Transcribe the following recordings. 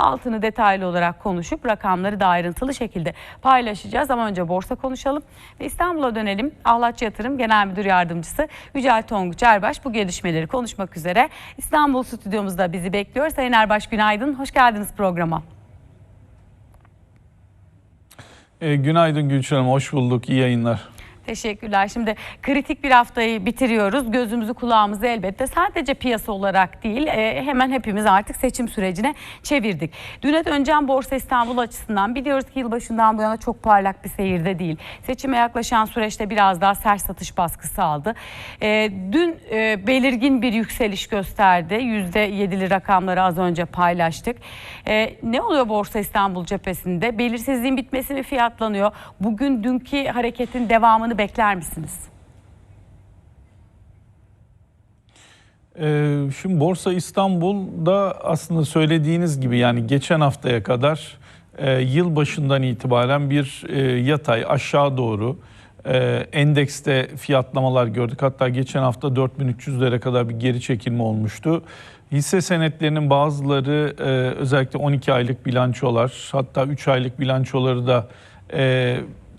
altını detaylı olarak konuşup rakamları da ayrıntılı şekilde paylaşacağız. Ama önce borsa konuşalım ve İstanbul'a dönelim. Ahlatçı Yatırım Genel Müdür Yardımcısı Yücel Tonguç Erbaş bu gelişmeleri konuşmak üzere İstanbul stüdyomuzda bizi bekliyor. Sayın Erbaş günaydın, hoş geldiniz programa. E, günaydın Gülçin Hanım, hoş bulduk. İyi yayınlar. Teşekkürler. Şimdi kritik bir haftayı bitiriyoruz. Gözümüzü kulağımızı elbette sadece piyasa olarak değil e, hemen hepimiz artık seçim sürecine çevirdik. Düne döneceğim Borsa İstanbul açısından biliyoruz ki yılbaşından bu yana çok parlak bir seyirde değil. Seçime yaklaşan süreçte biraz daha sert satış baskısı aldı. E, dün e, belirgin bir yükseliş gösterdi. %7'li rakamları az önce paylaştık. E, ne oluyor Borsa İstanbul cephesinde? Belirsizliğin bitmesi mi fiyatlanıyor? Bugün dünkü hareketin devamını bekler misiniz? E, şimdi Borsa İstanbul'da aslında söylediğiniz gibi yani geçen haftaya kadar e, yıl başından itibaren bir e, yatay aşağı doğru e, endekste fiyatlamalar gördük. Hatta geçen hafta 4300'lere kadar bir geri çekilme olmuştu. Hisse senetlerinin bazıları özellikle 12 aylık bilançolar hatta 3 aylık bilançoları da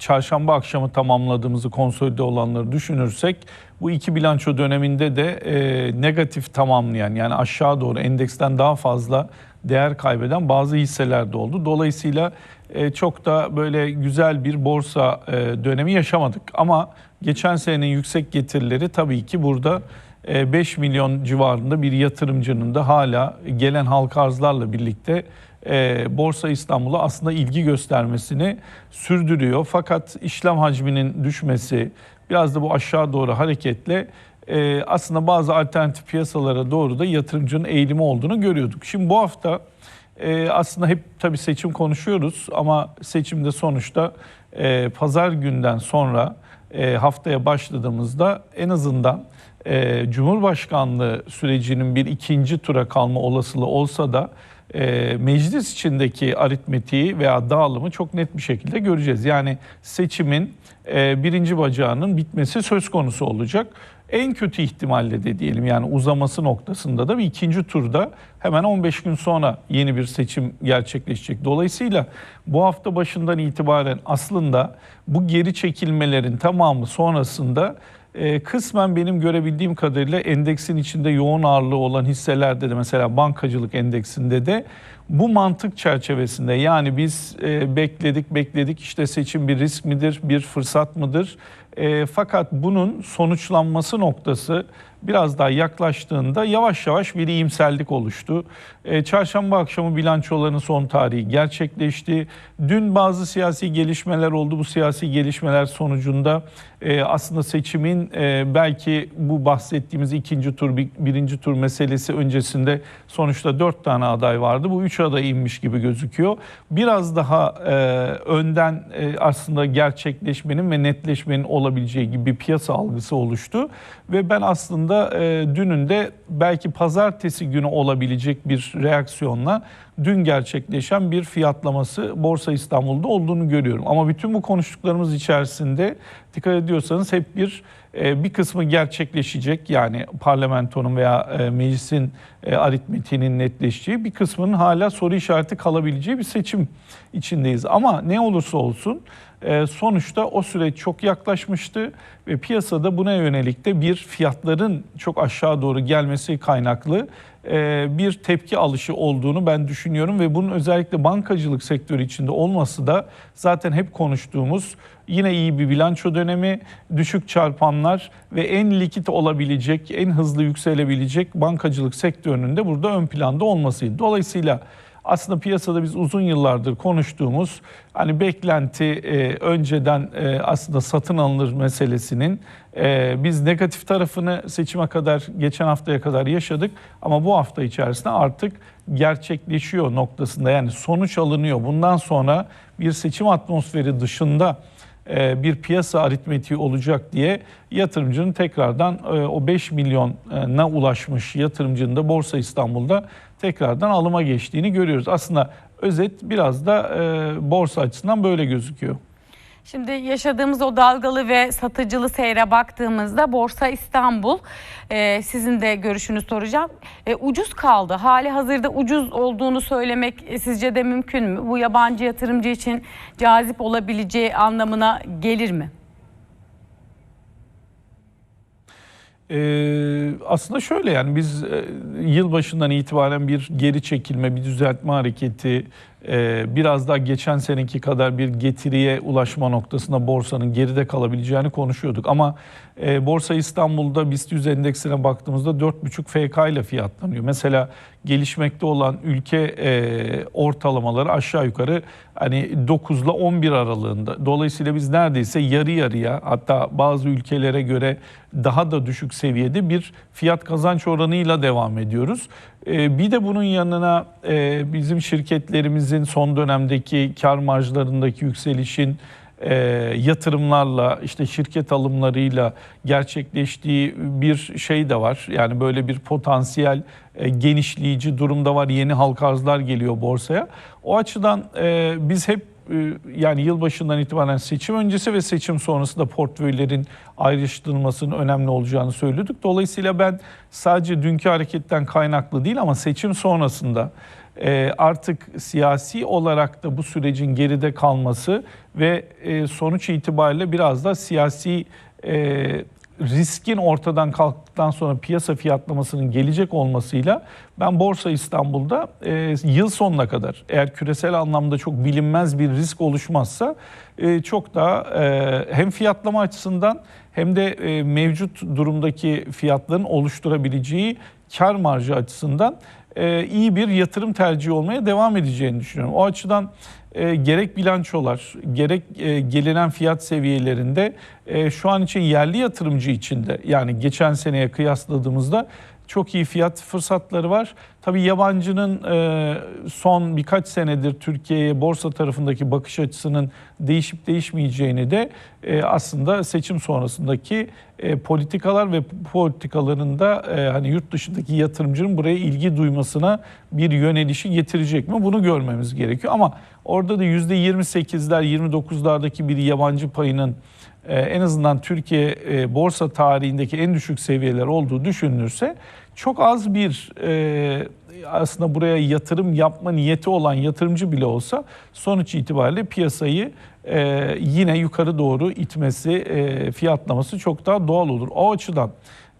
çarşamba akşamı tamamladığımızı konsolide olanları düşünürsek bu iki bilanço döneminde de e, negatif tamamlayan yani aşağı doğru endeksten daha fazla değer kaybeden bazı hisseler de oldu. Dolayısıyla e, çok da böyle güzel bir borsa e, dönemi yaşamadık. Ama geçen senenin yüksek getirileri tabii ki burada 5 milyon civarında bir yatırımcının da hala gelen halka arzlarla birlikte e, Borsa İstanbul'a aslında ilgi göstermesini sürdürüyor. Fakat işlem hacminin düşmesi biraz da bu aşağı doğru hareketle e, aslında bazı alternatif piyasalara doğru da yatırımcının eğilimi olduğunu görüyorduk. Şimdi bu hafta e, aslında hep tabii seçim konuşuyoruz ama seçimde sonuçta e, pazar günden sonra e, haftaya başladığımızda en azından e, Cumhurbaşkanlığı sürecinin bir ikinci tura kalma olasılığı olsa da e, meclis içindeki aritmetiği veya dağılımı çok net bir şekilde göreceğiz. Yani seçimin e, birinci bacağının bitmesi söz konusu olacak. En kötü ihtimalle de diyelim yani uzaması noktasında da bir ikinci turda hemen 15 gün sonra yeni bir seçim gerçekleşecek. Dolayısıyla bu hafta başından itibaren aslında bu geri çekilmelerin tamamı sonrasında e, kısmen benim görebildiğim kadarıyla endeksin içinde yoğun ağırlığı olan hisselerde de mesela bankacılık endeksinde de bu mantık çerçevesinde yani biz e, bekledik bekledik işte seçim bir risk midir bir fırsat mıdır? E, fakat bunun sonuçlanması noktası biraz daha yaklaştığında yavaş yavaş bir iyimserlik oluştu. E, çarşamba akşamı bilançoların son tarihi gerçekleşti. Dün bazı siyasi gelişmeler oldu. Bu siyasi gelişmeler sonucunda e, aslında seçimin e, belki bu bahsettiğimiz ikinci tur, bir, birinci tur meselesi öncesinde sonuçta dört tane aday vardı. Bu üç aday inmiş gibi gözüküyor. Biraz daha e, önden e, aslında gerçekleşmenin ve netleşmenin olabileceği gibi bir piyasa algısı oluştu. Ve ben aslında e, dünün de belki pazartesi günü olabilecek bir reaksiyonla dün gerçekleşen bir fiyatlaması Borsa İstanbul'da olduğunu görüyorum. Ama bütün bu konuştuklarımız içerisinde dikkat ediyorsanız hep bir e, bir kısmı gerçekleşecek yani parlamentonun veya e, meclisin e, aritmetiğinin netleşeceği bir kısmının hala soru işareti kalabileceği bir seçim içindeyiz. Ama ne olursa olsun e, sonuçta o süreç çok yaklaşmıştı ve piyasada buna yönelik de bir fiyatların çok aşağı doğru gelmesi kaynaklı e, bir tepki alışı olduğunu ben düşünüyorum ve bunun özellikle bankacılık sektörü içinde olması da zaten hep konuştuğumuz yine iyi bir bilanço dönemi, düşük çarpanlar ve en likit olabilecek, en hızlı yükselebilecek bankacılık sektörünün de burada ön planda olmasıydı. Dolayısıyla aslında piyasada biz uzun yıllardır konuştuğumuz hani beklenti e, önceden e, aslında satın alınır meselesinin e, biz negatif tarafını seçime kadar geçen haftaya kadar yaşadık ama bu hafta içerisinde artık gerçekleşiyor noktasında yani sonuç alınıyor. Bundan sonra bir seçim atmosferi dışında bir piyasa aritmetiği olacak diye yatırımcının tekrardan e, o 5 milyona ulaşmış yatırımcının da Borsa İstanbul'da tekrardan alıma geçtiğini görüyoruz. Aslında özet biraz da e, borsa açısından böyle gözüküyor. Şimdi yaşadığımız o dalgalı ve satıcılı seyre baktığımızda Borsa İstanbul e, sizin de görüşünü soracağım. E, ucuz kaldı. Hali hazırda ucuz olduğunu söylemek e, sizce de mümkün mü? Bu yabancı yatırımcı için cazip olabileceği anlamına gelir mi? Ee, aslında şöyle yani biz e, yılbaşından itibaren bir geri çekilme, bir düzeltme hareketi, biraz daha geçen seneki kadar bir getiriye ulaşma noktasında borsanın geride kalabileceğini konuşuyorduk. Ama e, Borsa İstanbul'da BIST 100 endeksine baktığımızda 4,5 FK ile fiyatlanıyor. Mesela gelişmekte olan ülke e, ortalamaları aşağı yukarı hani 9 ile 11 aralığında. Dolayısıyla biz neredeyse yarı yarıya hatta bazı ülkelere göre daha da düşük seviyede bir fiyat kazanç oranıyla devam ediyoruz. E, bir de bunun yanına e, bizim şirketlerimizin son dönemdeki kar marjlarındaki yükselişin e, yatırımlarla işte şirket alımlarıyla gerçekleştiği bir şey de var. Yani böyle bir potansiyel e, genişleyici durumda var. Yeni halka arzlar geliyor borsaya. O açıdan e, biz hep yani yılbaşından itibaren seçim öncesi ve seçim sonrası da portföylerin ayrıştırılmasının önemli olacağını söyledik. Dolayısıyla ben sadece dünkü hareketten kaynaklı değil ama seçim sonrasında e, artık siyasi olarak da bu sürecin geride kalması ve e, sonuç itibariyle biraz da siyasi e, riskin ortadan kalktıktan sonra piyasa fiyatlamasının gelecek olmasıyla ben Borsa İstanbul'da e, yıl sonuna kadar eğer küresel anlamda çok bilinmez bir risk oluşmazsa e, çok daha e, hem fiyatlama açısından hem de e, mevcut durumdaki fiyatların oluşturabileceği kar marjı açısından e, iyi bir yatırım tercihi olmaya devam edeceğini düşünüyorum. O açıdan e, gerek bilançolar, gerek e, gelinen fiyat seviyelerinde e, şu an için yerli yatırımcı için de yani geçen seneye kıyasladığımızda çok iyi fiyat fırsatları var. Tabii yabancının e, son birkaç senedir Türkiye'ye borsa tarafındaki bakış açısının değişip değişmeyeceğini de e, aslında seçim sonrasındaki e, politikalar ve politikaların da e, hani yurt dışındaki yatırımcının buraya ilgi duymasına bir yönelişi getirecek mi? Bunu görmemiz gerekiyor. Ama orada da %28'ler 29'lardaki bir yabancı payının e, en azından Türkiye e, borsa tarihindeki en düşük seviyeler olduğu düşünülürse çok az bir e, aslında buraya yatırım yapma niyeti olan yatırımcı bile olsa sonuç itibariyle piyasayı e, yine yukarı doğru itmesi, e, fiyatlaması çok daha doğal olur. O açıdan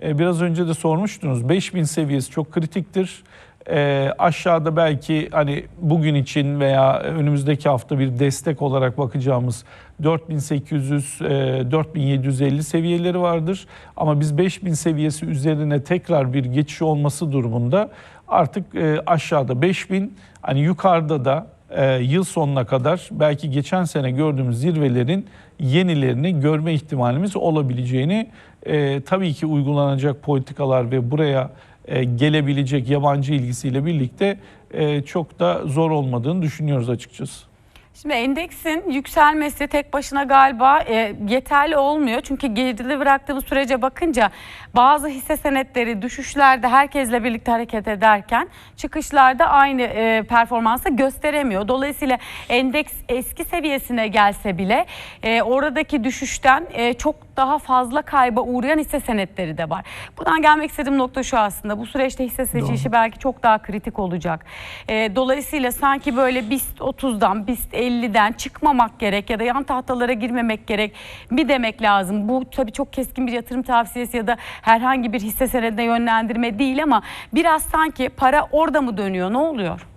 e, biraz önce de sormuştunuz 5000 seviyesi çok kritiktir. E, aşağıda belki hani bugün için veya önümüzdeki hafta bir destek olarak bakacağımız 4800 e, 4750 seviyeleri vardır. Ama biz 5000 seviyesi üzerine tekrar bir geçiş olması durumunda artık e, aşağıda 5000 hani yukarıda da e, yıl sonuna kadar belki geçen sene gördüğümüz zirvelerin yenilerini görme ihtimalimiz olabileceğini e, tabii ki uygulanacak politikalar ve buraya e, gelebilecek yabancı ilgisiyle birlikte e, çok da zor olmadığını düşünüyoruz açıkçası. Şimdi endeksin yükselmesi tek başına galiba e, yeterli olmuyor. Çünkü geride bıraktığımız sürece bakınca bazı hisse senetleri düşüşlerde herkesle birlikte hareket ederken çıkışlarda aynı e, performansı gösteremiyor. Dolayısıyla endeks eski seviyesine gelse bile e, oradaki düşüşten e, çok daha fazla kayba uğrayan hisse senetleri de var. Buradan gelmek istediğim nokta şu aslında. Bu süreçte hisse seçilişi belki çok daha kritik olacak. E, dolayısıyla sanki böyle BIST 30'dan, BIST 50'den çıkmamak gerek ya da yan tahtalara girmemek gerek mi demek lazım. Bu tabii çok keskin bir yatırım tavsiyesi ya da herhangi bir hisse senedine yönlendirme değil ama biraz sanki para orada mı dönüyor? Ne oluyor?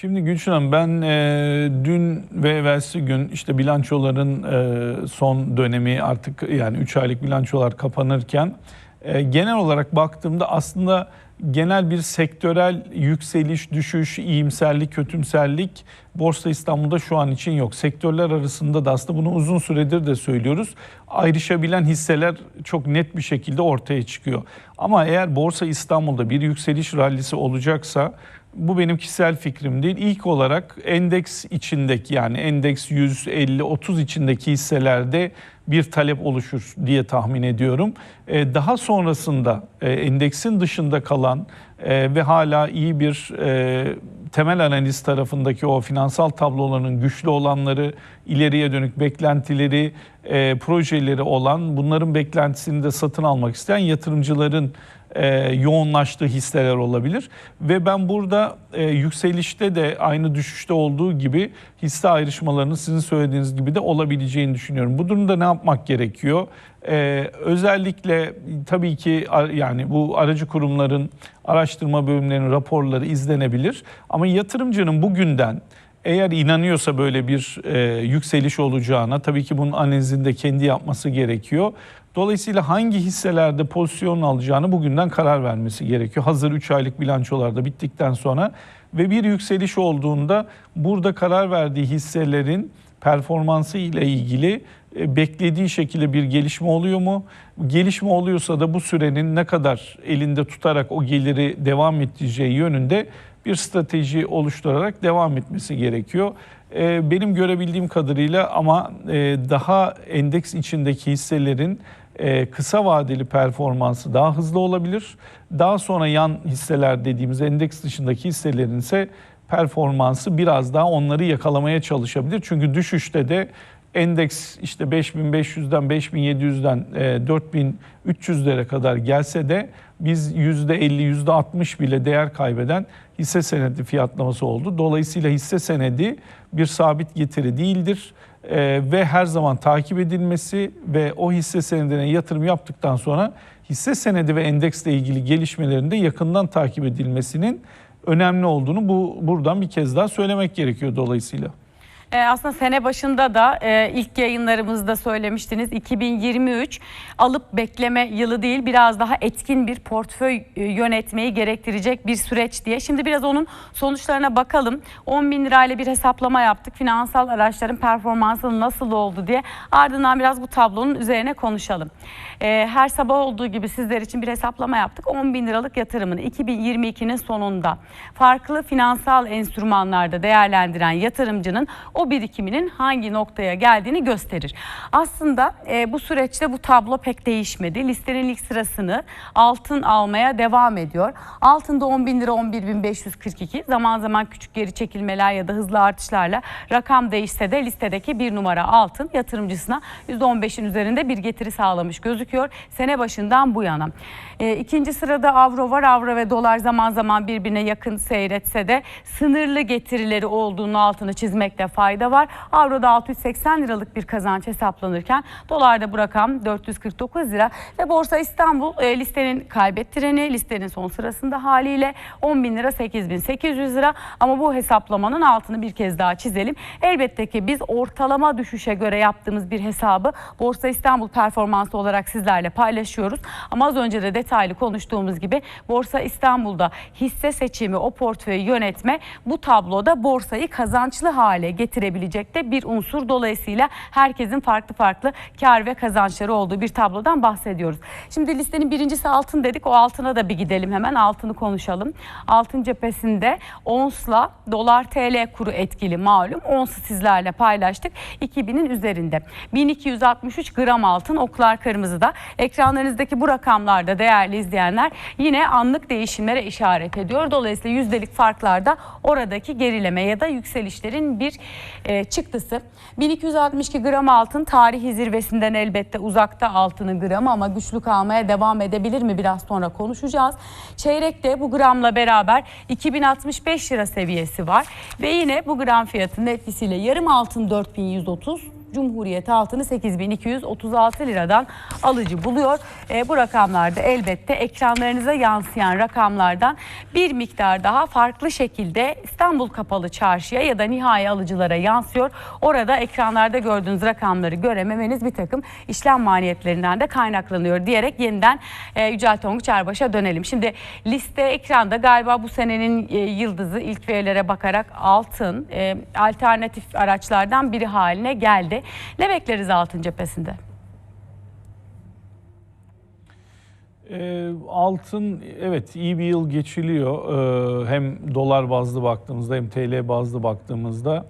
Şimdi Gülşen Hanım ben e, dün ve evvelsi gün işte bilançoların e, son dönemi artık yani 3 aylık bilançolar kapanırken e, genel olarak baktığımda aslında genel bir sektörel yükseliş, düşüş, iyimserlik, kötümserlik Borsa İstanbul'da şu an için yok. Sektörler arasında da aslında bunu uzun süredir de söylüyoruz. Ayrışabilen hisseler çok net bir şekilde ortaya çıkıyor. Ama eğer Borsa İstanbul'da bir yükseliş rallisi olacaksa bu benim kişisel fikrim değil. İlk olarak endeks içindeki yani endeks 150 30 içindeki hisselerde bir talep oluşur diye tahmin ediyorum. E, daha sonrasında e, endeksin dışında kalan e, ve hala iyi bir temel analiz tarafındaki o finansal tablolarının güçlü olanları, ileriye dönük beklentileri, projeleri olan bunların beklentisini de satın almak isteyen yatırımcıların e, yoğunlaştığı hisseler olabilir. Ve ben burada e, yükselişte de aynı düşüşte olduğu gibi hisse ayrışmalarının sizin söylediğiniz gibi de olabileceğini düşünüyorum. Bu durumda ne yapmak gerekiyor? E, özellikle tabii ki yani bu aracı kurumların araştırma bölümlerinin raporları izlenebilir. Ama yatırımcının bugünden eğer inanıyorsa böyle bir e, yükseliş olacağına tabii ki bunun analizini kendi yapması gerekiyor. Dolayısıyla hangi hisselerde pozisyon alacağını bugünden karar vermesi gerekiyor. Hazır 3 aylık bilançolarda bittikten sonra ve bir yükseliş olduğunda burada karar verdiği hisselerin performansı ile ilgili e, beklediği şekilde bir gelişme oluyor mu? Gelişme oluyorsa da bu sürenin ne kadar elinde tutarak o geliri devam ettireceği yönünde bir strateji oluşturarak devam etmesi gerekiyor. E, Benim görebildiğim kadarıyla ama e, daha endeks içindeki hisselerin e, kısa vadeli performansı daha hızlı olabilir. Daha sonra yan hisseler dediğimiz endeks dışındaki hisselerin ise performansı biraz daha onları yakalamaya çalışabilir. Çünkü düşüşte de endeks işte 5500'den 5700'den e, 4300'lere kadar gelse de biz %50 %60 bile değer kaybeden hisse senedi fiyatlaması oldu. Dolayısıyla hisse senedi bir sabit getiri değildir. Ee, ve her zaman takip edilmesi ve o hisse senedine yatırım yaptıktan sonra hisse senedi ve endeksle ilgili gelişmelerin de yakından takip edilmesinin önemli olduğunu bu buradan bir kez daha söylemek gerekiyor dolayısıyla. Ee, aslında sene başında da e, ilk yayınlarımızda söylemiştiniz 2023 alıp bekleme yılı değil biraz daha etkin bir portföy e, yönetmeyi gerektirecek bir süreç diye. Şimdi biraz onun sonuçlarına bakalım. 10 bin lirayla bir hesaplama yaptık. Finansal araçların performansı nasıl oldu diye. Ardından biraz bu tablonun üzerine konuşalım. Ee, her sabah olduğu gibi sizler için bir hesaplama yaptık. 10 bin liralık yatırımını 2022'nin sonunda farklı finansal enstrümanlarda değerlendiren yatırımcının o birikiminin hangi noktaya geldiğini gösterir. Aslında e, bu süreçte bu tablo pek değişmedi. Listenin ilk sırasını altın almaya devam ediyor. Altında 10 bin lira 11 bin 542 zaman zaman küçük geri çekilmeler ya da hızlı artışlarla rakam değişse de listedeki bir numara altın yatırımcısına %15'in üzerinde bir getiri sağlamış gözüküyor. Sene başından bu yana. E, ikinci sırada avro var. Avro ve dolar zaman zaman birbirine yakın seyretse de sınırlı getirileri olduğunu altını çizmekte fayda var. Avroda 680 liralık bir kazanç hesaplanırken dolarda bu rakam 449 lira ve Borsa İstanbul e, listenin kaybettireni listenin son sırasında haliyle 10 bin lira 8800 lira ama bu hesaplamanın altını bir kez daha çizelim. Elbette ki biz ortalama düşüşe göre yaptığımız bir hesabı Borsa İstanbul performansı olarak sizlerle paylaşıyoruz. Ama az önce de detaylı konuştuğumuz gibi Borsa İstanbul'da hisse seçimi, o portföyü yönetme bu tabloda borsayı kazançlı hale getirebilecek de bir unsur. Dolayısıyla herkesin farklı farklı kar ve kazançları olduğu bir tablodan bahsediyoruz. Şimdi listenin birincisi altın dedik. O altına da bir gidelim hemen. Altını konuşalım. Altın cephesinde onsla dolar TL kuru etkili malum. Onsu sizlerle paylaştık. 2000'in üzerinde. 1263 gram altın oklar kırmızıda. Ekranlarınızdaki bu rakamlarda değerli izleyenler yine anlık değişimlere işaret ediyor. Dolayısıyla yüzdelik farklarda oradaki gerileme ya da yükselişlerin bir e, çıktısı. 1262 gram altın tarihi zirvesinden elbette uzakta altının gramı ama güçlü kalmaya devam edebilir mi biraz sonra konuşacağız. Çeyrekte bu gramla beraber 2065 lira seviyesi var ve yine bu gram fiyatının etkisiyle yarım altın 4130 Cumhuriyet altını 8236 liradan alıcı buluyor. E, bu rakamlarda elbette ekranlarınıza yansıyan rakamlardan bir miktar daha farklı şekilde İstanbul Kapalı Çarşıya ya da nihai alıcılara yansıyor. Orada ekranlarda gördüğünüz rakamları görememeniz bir takım işlem maliyetlerinden de kaynaklanıyor diyerek yeniden e, Yücel Tonguç Erbaş'a dönelim. Şimdi liste ekranda galiba bu senenin e, yıldızı ilk verilere bakarak altın e, alternatif araçlardan biri haline geldi. Ne bekleriz altın cephesinde? Ee, altın evet iyi bir yıl geçiliyor. Ee, hem dolar bazlı baktığımızda hem TL bazlı baktığımızda.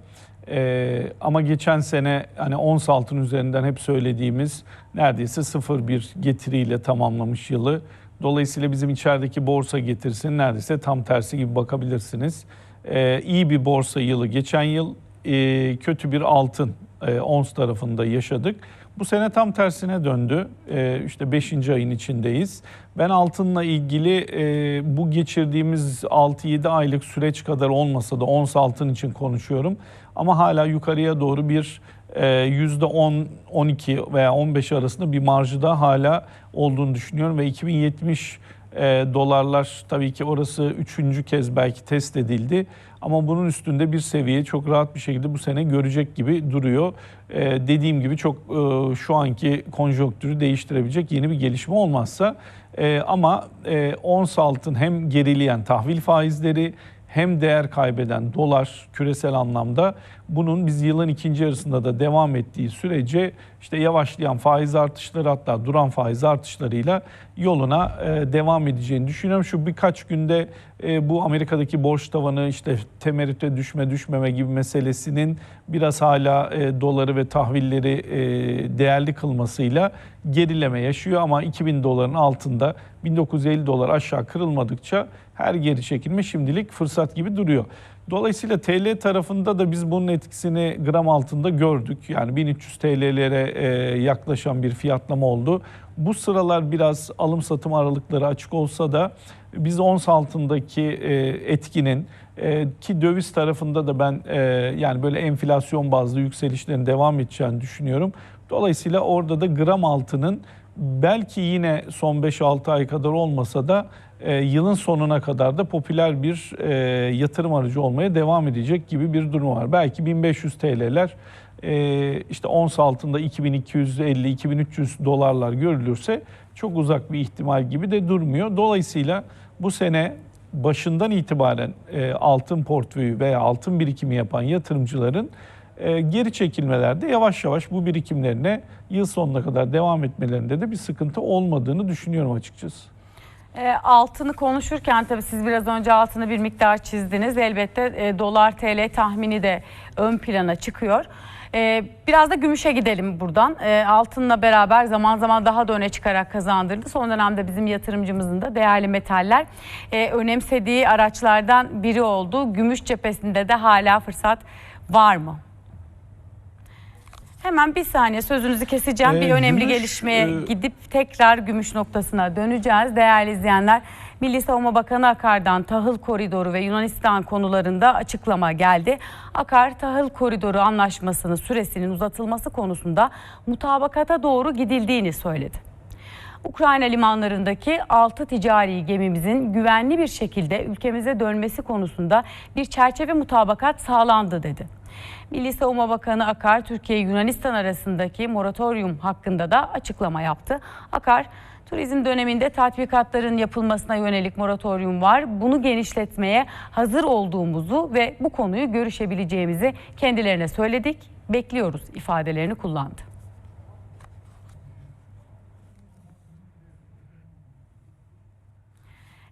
Ee, ama geçen sene hani ons altın üzerinden hep söylediğimiz neredeyse sıfır bir getiriyle tamamlamış yılı. Dolayısıyla bizim içerideki borsa getirisinin neredeyse tam tersi gibi bakabilirsiniz. Ee, iyi bir borsa yılı geçen yıl e, kötü bir altın e, ons tarafında yaşadık. Bu sene tam tersine döndü. Ee, işte 5. ayın içindeyiz. Ben altınla ilgili e, bu geçirdiğimiz 6-7 aylık süreç kadar olmasa da ons altın için konuşuyorum. Ama hala yukarıya doğru bir e, %10, 12 veya 15 arasında bir marjı da hala olduğunu düşünüyorum. Ve 2070 e, dolarlar tabii ki orası üçüncü kez belki test edildi. Ama bunun üstünde bir seviye çok rahat bir şekilde bu sene görecek gibi duruyor. E, dediğim gibi çok e, şu anki konjonktürü değiştirebilecek yeni bir gelişme olmazsa. E, ama e, ons altın hem gerileyen tahvil faizleri hem değer kaybeden dolar küresel anlamda bunun biz yılın ikinci yarısında da devam ettiği sürece işte yavaşlayan faiz artışları hatta duran faiz artışlarıyla yoluna e, devam edeceğini düşünüyorum. Şu birkaç günde e, bu Amerika'daki borç tavanı işte temerrüte düşme düşmeme gibi meselesinin biraz hala e, doları ve tahvilleri e, değerli kılmasıyla gerileme yaşıyor ama 2000 doların altında 1950 dolar aşağı kırılmadıkça her geri çekilme şimdilik fırsat gibi duruyor. Dolayısıyla TL tarafında da biz bunun etkisini gram altında gördük. Yani 1300 TL'lere e, yaklaşan bir fiyatlama oldu. Bu sıralar biraz alım satım aralıkları açık olsa da biz ons altındaki e, etkinin e, ki döviz tarafında da ben yani böyle enflasyon bazlı yükselişlerin devam edeceğini düşünüyorum. Dolayısıyla orada da gram altının belki yine son 5-6 ay kadar olmasa da e, yılın sonuna kadar da popüler bir e, yatırım aracı olmaya devam edecek gibi bir durum var. Belki 1500 TL'ler e, işte ons altında 2250-2300 dolarlar görülürse çok uzak bir ihtimal gibi de durmuyor. Dolayısıyla bu sene başından itibaren e, altın portföyü veya altın birikimi yapan yatırımcıların e, geri çekilmelerde yavaş yavaş bu birikimlerine yıl sonuna kadar devam etmelerinde de bir sıkıntı olmadığını düşünüyorum açıkçası. E, altını konuşurken tabii siz biraz önce altını bir miktar çizdiniz. Elbette e, dolar TL tahmini de ön plana çıkıyor. E, biraz da gümüşe gidelim buradan. E, altınla beraber zaman zaman daha da öne çıkarak kazandırdı. Son dönemde bizim yatırımcımızın da değerli metaller önemsediği araçlardan biri oldu. Gümüş cephesinde de hala fırsat var mı? Hemen bir saniye sözünüzü keseceğim. Ee, bir önemli gümüş, gelişmeye e, gidip tekrar gümüş noktasına döneceğiz. Değerli izleyenler, Milli Savunma Bakanı Akar'dan tahıl koridoru ve Yunanistan konularında açıklama geldi. Akar tahıl koridoru anlaşmasının süresinin uzatılması konusunda mutabakata doğru gidildiğini söyledi. Ukrayna limanlarındaki 6 ticari gemimizin güvenli bir şekilde ülkemize dönmesi konusunda bir çerçeve mutabakat sağlandı dedi. Milli Savunma Bakanı Akar, Türkiye-Yunanistan arasındaki moratorium hakkında da açıklama yaptı. Akar, turizm döneminde tatbikatların yapılmasına yönelik moratorium var. Bunu genişletmeye hazır olduğumuzu ve bu konuyu görüşebileceğimizi kendilerine söyledik. Bekliyoruz ifadelerini kullandı.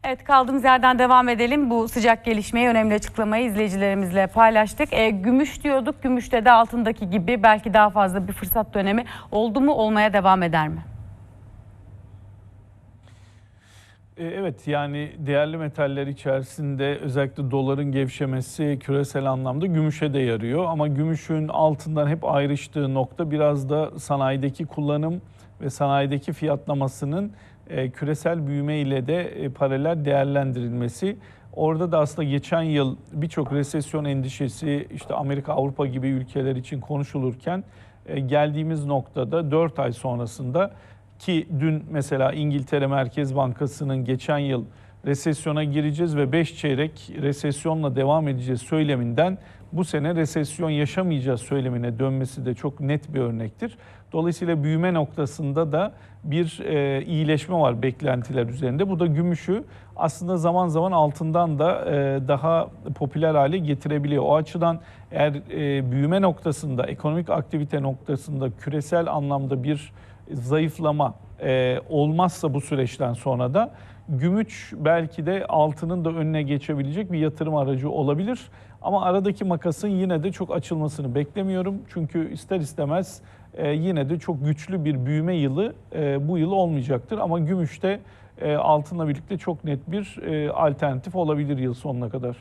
Evet kaldığımız yerden devam edelim. Bu sıcak gelişmeyi, önemli açıklamayı izleyicilerimizle paylaştık. E, gümüş diyorduk. Gümüşte de altındaki gibi belki daha fazla bir fırsat dönemi oldu mu olmaya devam eder mi? E, Evet yani değerli metaller içerisinde özellikle doların gevşemesi küresel anlamda gümüşe de yarıyor. Ama gümüşün altından hep ayrıştığı nokta biraz da sanayideki kullanım ve sanayideki fiyatlamasının e, küresel büyüme ile de e, paralel değerlendirilmesi. Orada da aslında geçen yıl birçok resesyon endişesi işte Amerika, Avrupa gibi ülkeler için konuşulurken e, geldiğimiz noktada 4 ay sonrasında ki dün mesela İngiltere Merkez Bankası'nın geçen yıl resesyona gireceğiz ve 5 çeyrek resesyonla devam edeceğiz söyleminden bu sene resesyon yaşamayacağız söylemine dönmesi de çok net bir örnektir. Dolayısıyla büyüme noktasında da bir e, iyileşme var beklentiler üzerinde. Bu da gümüşü aslında zaman zaman altından da e, daha popüler hale getirebiliyor. O açıdan eğer e, büyüme noktasında, ekonomik aktivite noktasında küresel anlamda bir zayıflama e, olmazsa bu süreçten sonra da gümüş belki de altının da önüne geçebilecek bir yatırım aracı olabilir. Ama aradaki makasın yine de çok açılmasını beklemiyorum. Çünkü ister istemez e, yine de çok güçlü bir büyüme yılı e, bu yıl olmayacaktır. Ama gümüşte e, altınla birlikte çok net bir e, alternatif olabilir yıl sonuna kadar.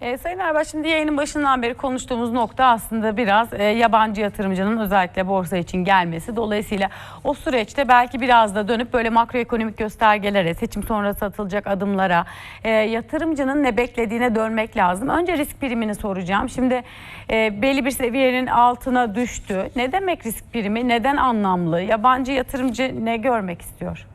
E, Sayın Erbaş şimdi yayının başından beri konuştuğumuz nokta aslında biraz e, yabancı yatırımcının özellikle borsa için gelmesi. Dolayısıyla o süreçte belki biraz da dönüp böyle makroekonomik göstergelere, seçim sonrası atılacak adımlara, e, yatırımcının ne beklediğine dönmek lazım. Önce risk primini soracağım. Şimdi e, belli bir seviyenin altına düştü. Ne demek risk primi? Neden anlamlı? Yabancı yatırımcı ne görmek istiyor?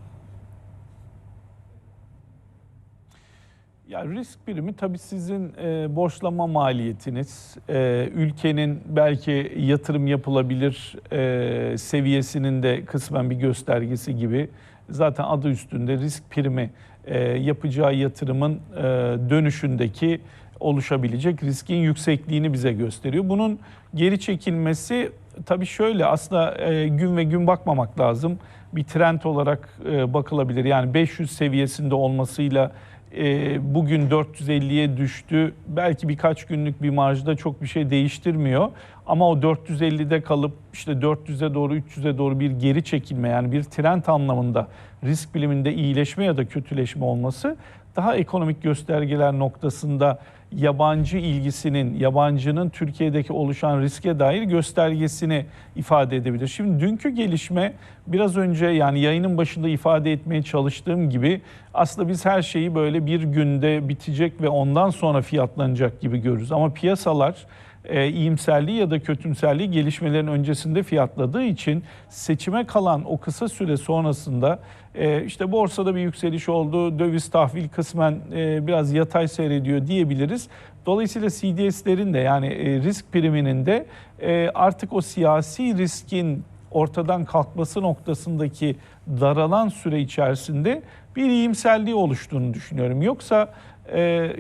Ya risk birimi tabii sizin e, borçlama maliyetiniz, e, ülkenin belki yatırım yapılabilir e, seviyesinin de kısmen bir göstergesi gibi. Zaten adı üstünde risk primi e, yapacağı yatırımın e, dönüşündeki oluşabilecek riskin yüksekliğini bize gösteriyor. Bunun geri çekilmesi tabii şöyle aslında e, gün ve gün bakmamak lazım. Bir trend olarak e, bakılabilir. Yani 500 seviyesinde olmasıyla e, bugün 450'ye düştü. Belki birkaç günlük bir marjda çok bir şey değiştirmiyor. Ama o 450'de kalıp işte 400'e doğru 300'e doğru bir geri çekilme yani bir trend anlamında risk biliminde iyileşme ya da kötüleşme olması daha ekonomik göstergeler noktasında yabancı ilgisinin, yabancının Türkiye'deki oluşan riske dair göstergesini ifade edebilir. Şimdi dünkü gelişme biraz önce yani yayının başında ifade etmeye çalıştığım gibi aslında biz her şeyi böyle bir günde bitecek ve ondan sonra fiyatlanacak gibi görürüz. Ama piyasalar e, iyimserliği ya da kötümserliği gelişmelerin öncesinde fiyatladığı için seçime kalan o kısa süre sonrasında e, işte borsada bir yükseliş oldu, döviz tahvil kısmen e, biraz yatay seyrediyor diyebiliriz. Dolayısıyla CDS'lerin de yani e, risk priminin de e, artık o siyasi riskin ortadan kalkması noktasındaki daralan süre içerisinde bir iyimserliği oluştuğunu düşünüyorum. Yoksa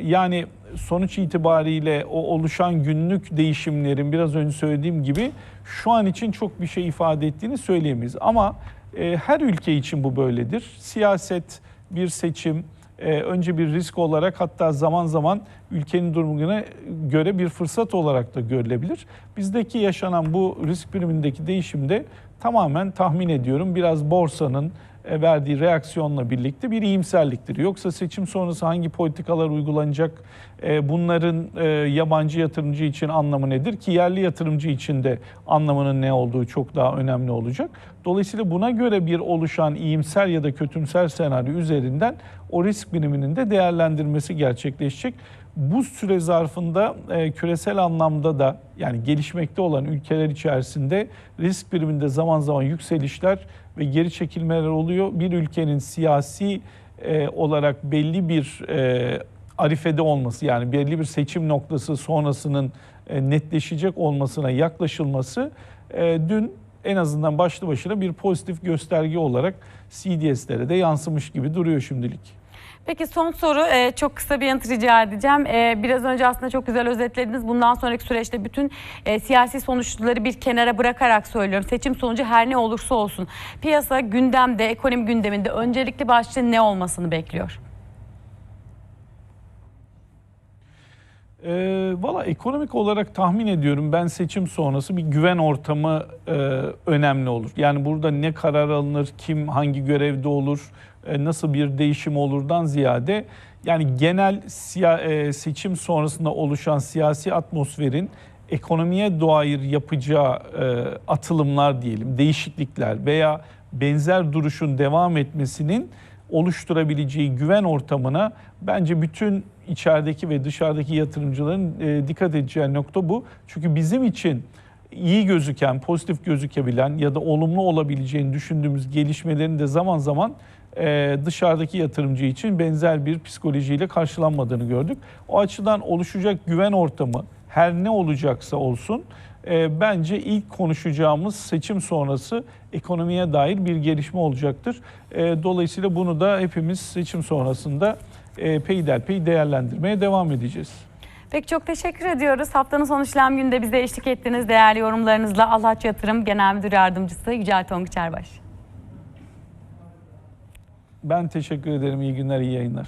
yani sonuç itibariyle o oluşan günlük değişimlerin biraz önce söylediğim gibi şu an için çok bir şey ifade ettiğini söyleyemeyiz. Ama e, her ülke için bu böyledir. Siyaset, bir seçim, e, önce bir risk olarak hatta zaman zaman ülkenin durumuna göre bir fırsat olarak da görülebilir. Bizdeki yaşanan bu risk primindeki değişimde tamamen tahmin ediyorum biraz borsanın verdiği reaksiyonla birlikte bir iyimserliktir. Yoksa seçim sonrası hangi politikalar uygulanacak, e, bunların e, yabancı yatırımcı için anlamı nedir ki yerli yatırımcı için de anlamının ne olduğu çok daha önemli olacak. Dolayısıyla buna göre bir oluşan iyimser ya da kötümser senaryo üzerinden o risk biriminin de değerlendirmesi gerçekleşecek. Bu süre zarfında e, küresel anlamda da yani gelişmekte olan ülkeler içerisinde risk biriminde zaman zaman yükselişler ve geri çekilmeler oluyor. Bir ülkenin siyasi e, olarak belli bir e, arifede olması yani belli bir seçim noktası sonrasının e, netleşecek olmasına yaklaşılması e, dün en azından başlı başına bir pozitif gösterge olarak CDS'lere de yansımış gibi duruyor şimdilik. Peki son soru e, çok kısa bir yanıt rica edeceğim. E, biraz önce aslında çok güzel özetlediniz. Bundan sonraki süreçte bütün e, siyasi sonuçları bir kenara bırakarak söylüyorum. Seçim sonucu her ne olursa olsun piyasa gündemde, ekonomi gündeminde öncelikli başlığı ne olmasını bekliyor? E, Valla ekonomik olarak tahmin ediyorum ben seçim sonrası bir güven ortamı e, önemli olur. Yani burada ne karar alınır, kim hangi görevde olur, nasıl bir değişim olurdan ziyade yani genel e, seçim sonrasında oluşan siyasi atmosferin ekonomiye dair yapacağı e, atılımlar diyelim, değişiklikler veya benzer duruşun devam etmesinin oluşturabileceği güven ortamına bence bütün içerideki ve dışarıdaki yatırımcıların e, dikkat edeceği nokta bu. Çünkü bizim için iyi gözüken, pozitif gözükebilen ya da olumlu olabileceğini düşündüğümüz gelişmelerin de zaman zaman e, dışarıdaki yatırımcı için benzer bir psikolojiyle karşılanmadığını gördük. O açıdan oluşacak güven ortamı her ne olacaksa olsun e, bence ilk konuşacağımız seçim sonrası ekonomiye dair bir gelişme olacaktır. E, dolayısıyla bunu da hepimiz seçim sonrasında e, peyderpey değerlendirmeye devam edeceğiz. Peki çok teşekkür ediyoruz. Haftanın son işlem günde bize eşlik ettiğiniz değerli yorumlarınızla Alhaç Yatırım Genel Müdür Yardımcısı Yücel Tonguç Erbaş. Ben teşekkür ederim. İyi günler, iyi yayınlar.